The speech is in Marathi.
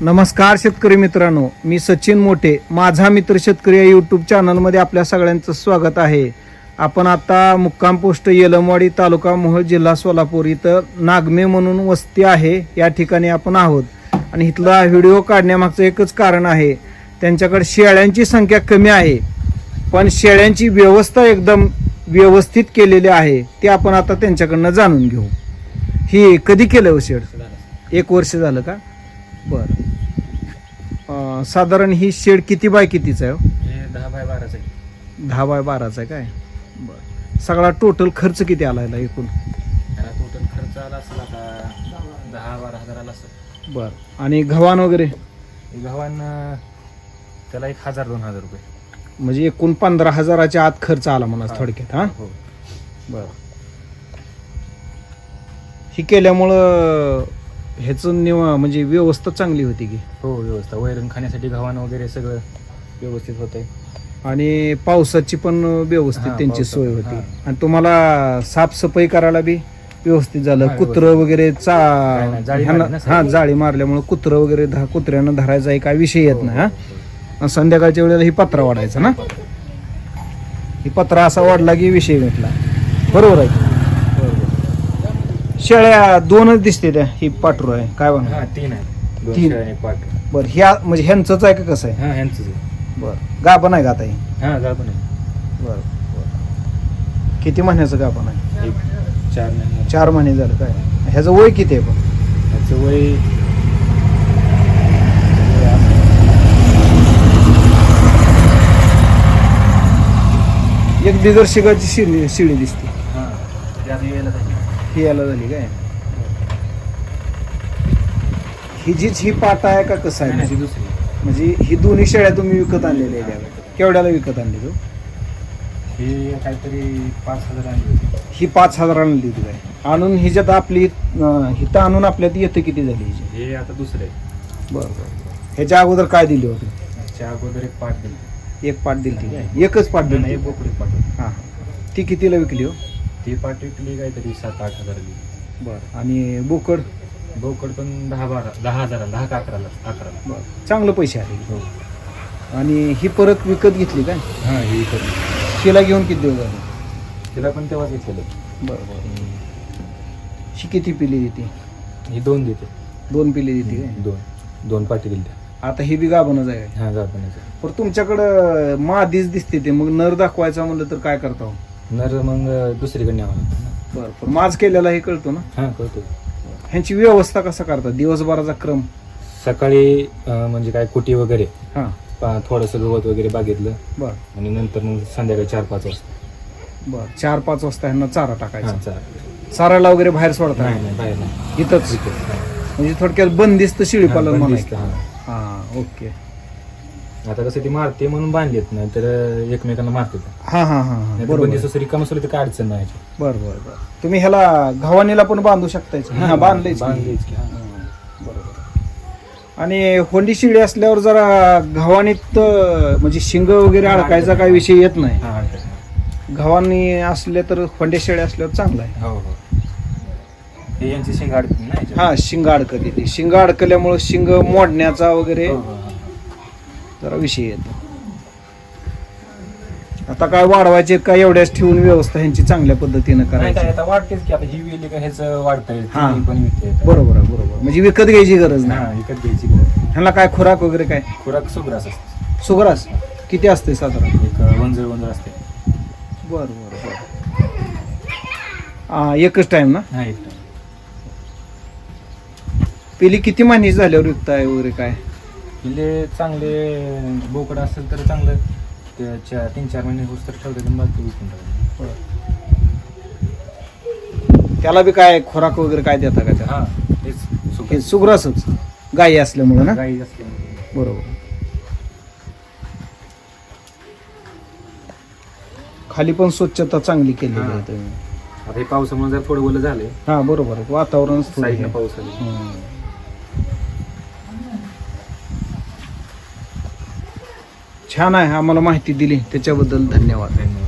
नमस्कार शेतकरी मित्रांनो मी सचिन मोठे माझा मित्र शेतकरी या यूट्यूब चॅनलमध्ये आपल्या सगळ्यांचं स्वागत आहे. आपण आता मुक्काम पोस्ट येलमवाडी तालुका मोहोळ जिल्हा सोलापूर इथं नागमे म्हणून वस्ती आहे या ठिकाणी आपण आहोत. आणि इथला व्हिडिओ काढण्यामागचं एकच कारण आहे त्यांच्याकडे शेळ्यांची संख्या कमी आहे पण शेळ्यांची व्यवस्था एकदम व्यवस्थित केलेली आहे ते आपण आता त्यांच्याकडनं जाणून घेऊ. ही कधी केलं हो शेड? एक वर्ष झालं का? बरं. अं, साधारण ही शेड किती बाय कितीचं आहे हो? हे दहा बाय बाराचं आहे. दहा बाय बाराचा आहे काय? बरं. सगळा टोटल खर्च किती आला याला एकूण? त्याला टोटल खर्च आला असेल आता दहा बारा हजाराला असेल. बरं. आणि गव्हाण वगैरे? हे गव्हाण अं, त्याला एक हजार दोन हजार रुपये. म्हणजे एकूण पंधरा हजाराच्या आत खर्च आला म्हणा हा. थोडक्यात हा? हो. बरं. ही केल्यामुळं ह्याचं निव म्हणजे व्यवस्था चांगली होती की. हो व्यवस्था. वैरण खाण्यासाठी गव्हाण वगैरे सगळं व्यवस्थित होतंय. आणि पावसाची पण व्यवस्थित हा, त्यांची सोय होती. हा. आणि तुम्हाला साफसफाई करायला बी व्यवस्थित झालं. हा, कुत्र वगैरे चा काय नाही, जाळी ह्यांना- मारली ना हा सगळी. जाळी मारल्यामुळे कुत्र वगैरे धा कुत्र्यानं धरायचा आहे काय विषय येत नाही हा. आणि संध्याकाळच्या वेळेला ही पत्रा वाढायचा ना. ही पत्रा असा वाढला की विषय भेटला. बरोबर आहे. शेळ्या दोनच दिसते त्या ही पाठरू आहे. काय म्हणा? हा तीन आहे. दोन तीन. शेळ्या आणि एक पाट बरं ह्या म्हणजे ह्यांचंच आहे का कसं आहे? हा ह्यांचंच आहे. बरं गाभण आहे का आता ही? हा आहे. बरं बरं. किती महिन्याचं गाभण आहे? एक चार महिने. चार महिने झालं काय? ह्याचं वय किती आहे पण? ह्याचं वय एक बिगर शिगाची शिडी शिडी दिसते. हा ते आता यायला पाहिजे. ही याला झाली काय? ही जीच ही पाट आहे का कसं आहे? ती दुसरी. म्हणजे ही दोन्ही शेळ्या तुम्ही विकत आणलेल्या आहेत. केवढ्याला विकत आणली तू? ही काहीतरी पाच हजार आणली होती. ही पाच हजार आणली होती काय? आणून हिच्यात आपली अं, हिथं आणून आपल्यात येतं किती झाली हिची? हे आता दुसरं बरं बरं. ह्याच्या अगोदर काय दिली होती? च्या अगोदर एक पाठ दिली. एक पाट दिली काय एकच पाट नाही, दिली एक बोकडी पाठ होती. हां. ती कितीला विकली हो? ती विकली काहीतरी सात आठ हजार बरं. आणि बोकड? बोकड पण दहा बारा दहा हजाराला दहा का अकराला अकराला. बरं. चांगलं पैसे आले हो. आणि ही परत विकत घेतली काय? हां ही विकली तिला घेऊन किती दिवस झाले? तिला पण तेव्हाच घेतलेलं बरं बरं. ही किती पिली देते ही दोन देते. दोन पिली देते काय? दोन. दोन पाठी दिली आता ही बी गाभणच आहे. हां गाभणाचं पण तुमच्याकडं मादीच दिसते ते. मग नर दाखवायचा म्हणलं तर काय करता हो? नर मग दुसरीकडे न्यावं लागतं ना. बरं माज केलेला हे कळतो ना? हां कळतो. ह्यांची व्यवस्था कसा करतात दिवसभराचा क्रम? सकाळी अं, म्हणजे काय कुटी वगैरे हां. पा- थोडंसं गवत वगैरे बागेतलं. बरं. आणि नंतर मग संध्याकाळी चार पाच वाजता. बरं चार पाच वाजता ह्यांना चारा टाकायचा. चार. चाराला वगैरे बाहेर सोडता? नाही नाही बाहेर नाही. इथंच? इथं. म्हणजे थोडक्यात बंदिस्त म्हणायचं बंदिस्त, हां. हां ओके. आता कसं ती मारते म्हणून बांधलेत नाही तर एकमेकांना मारते हां हां हां हां बरोबर रिकाम असलं तर काय अडचण नाही याची. बरं बरं बरं तुम्ही ह्याला घवानीला पण बांधू शकताय हा बांधलेच की. बांधलेच की, हां. बरोबर आणि होंडी शिडी असल्यावर जरा घवानीत अं, म्हणजे शिंग वगैरे अडकायचा काही विषय येत नाही हां, अडचण नाही. घवानी असले तर होंडे शेळ्या असल्यावर चांगला आहे हो हो हे यांची शिंग नाही. हा शिंग अडकत येते शिंग अडकल्यामुळे शिंग मोडण्याचा वगैरे हो, हो, हो. जरा विषय येतो. आता काय वाढवायचे काय एवढ्याच ठेवून व्यवस्था ह्यांची चांगल्या पद्धतीनं नाही काय करायची. आता वाटतेच की आता ही वेली का ह्याच वाढतंय हां. ती पण विकते. बरोबर आहे बरोबर म्हणजे विकत घ्यायची गरज हा नाही विकत घ्यायची गरज. ह्यांना काय खुराक वगैरे काय? खुराक सुग्रास असते. सुग्रास? किती असते साधारण? एक वंजळ वंजळ असते. बर बर बर. हा एकच टाइम ना? हा एक पेली किती महिने झाल्यावर विकताय वगैरे काय? किल्ले चांगले बोकड असेल तर चांगलं. त्याच्या तीन चार महिने होस तर ठेवते बाकी विकून टाकते त्याला बी काय खुराक वगैरे काय देता का त्याला? हा तेच हे सुग्रास. सुग्रासच. गायी असल्यामुळे ना? गाई असल्यामुळे. बरोबर. खाली पण स्वच्छता चांगली केलेली आहे. तुम्ही आता. हे पावसामुळे जर थोडं ओलं झालंय. हा बरोबर आहे. वातावरण. साईडनं पाऊस आले हम्म. छान आहे आम्हाला माहिती दिली. त्याच्याबद्दल धन्यवाद. धन्यवाद